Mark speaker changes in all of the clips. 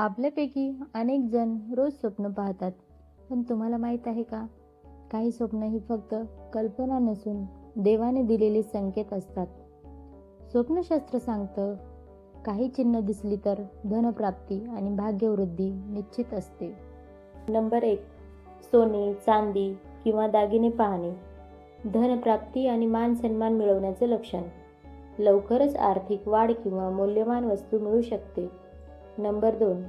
Speaker 1: आपल्यापैकी अनेक जण रोज स्वप्न पाहतात. पण तुम्हाला माहीत आहे का? काही स्वप्न ही फक्त कल्पना नसून देवाने दिलेले संकेत असतात. स्वप्नशास्त्र सांगतं काही चिन्ह दिसली तर धनप्राप्ती आणि भाग्यवृद्धी निश्चित असते. नंबर एक सोने चांदी किंवा दागिने पाहणे. धनप्राप्ती आणि मान सन्मान मिळवण्याचं लक्षण. लवकरच आर्थिक वाढ किंवा मौल्यवान वस्तू मिळू शकते. नंबर दोन.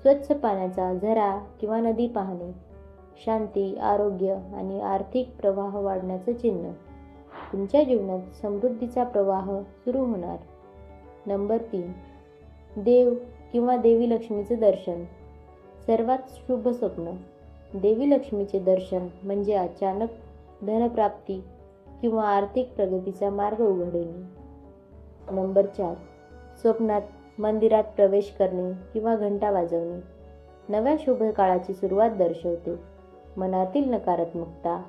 Speaker 1: स्वच्छ पाण्याचा झरा किंवा नदी पाहणे. शांती आरोग्य आणि आर्थिक प्रवाह वाढण्याचं चिन्ह. तुमच्या जीवनात समृद्धीचा प्रवाह सुरू होणार. नंबर तीन. देव किंवा देवी लक्ष्मीचे दर्शन. सर्वात शुभ स्वप्न. देवी लक्ष्मीचे दर्शन म्हणजे अचानक धनप्राप्ती किंवा आर्थिक प्रगतीचा मार्ग उघडणे. नंबर चार. स्वप्नात मंदिरात प्रवेश करणे किंवा घंटा वाजवणे. नव्या शुभ काळाची सुरुवात दर्शवते. मनातील नकारात्मकता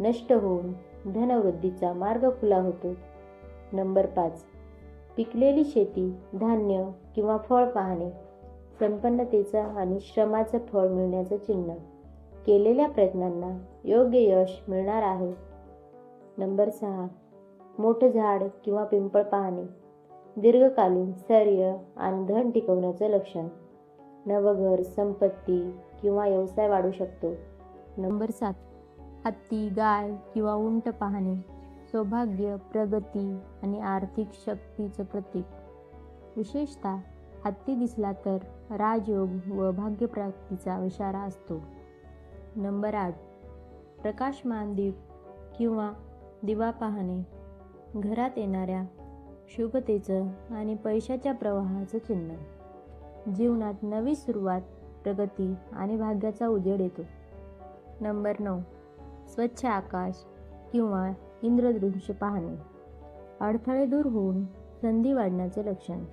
Speaker 1: नष्ट होऊन धनवृद्धीचा मार्ग खुला होतो. नंबर पाच. पिकलेली शेती धान्य किंवा फळ पाहणे. संपन्नतेचं आणि श्रमाचं फळ मिळण्याचं चिन्ह. केलेल्या प्रयत्नांना योग्य यश मिळणार आहे. नंबर सहा. मोठं झाड किंवा पिंपळ पाहणे. दीर्घकालीन स्थैर्य आणि धन टिकवण्याचं लक्षण. नवघर संपत्ती किंवा व्यवसाय वाढू शकतो. नंबर सात. हत्ती गाय किंवा उंट पाहणे सौभाग्य प्रगती आणि आर्थिक शक्तीचं प्रतीक. विशेषतः हत्ती दिसला तर राजयोग व भाग्यप्राप्तीचा इशारा असतो. नंबर आठ. प्रकाशमान दीप किंवा दिवा पाहणे. घरात येणाऱ्या शुभतेचं आणि पैशाच्या प्रवाहाचं चिन्ह जीवनात नवी सुरुवात प्रगती आणि भाग्याचा उजेड येतो. नंबर नऊ. स्वच्छ आकाश किंवा इंद्रदृश्य पाहणे. अडथळे दूर होऊन संधी वाढण्याचे लक्षण.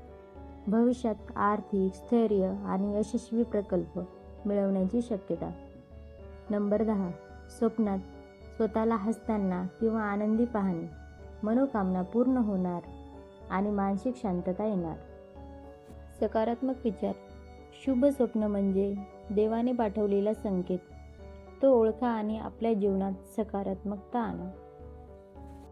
Speaker 1: भविष्यात आर्थिक स्थैर्य आणि यशस्वी प्रकल्प मिळवण्याची शक्यता. नंबर दहा. स्वप्नात स्वतःला हसताना किंवा आनंदी पाहणे. मनोकामना पूर्ण होणार आणि मानसिक शांतता येणार. सकारात्मक विचार. शुभ स्वप्न म्हणजे देवाने पाठवलेला संकेत. तो ओळखा आणि आपल्या जीवनात सकारात्मकता आणा.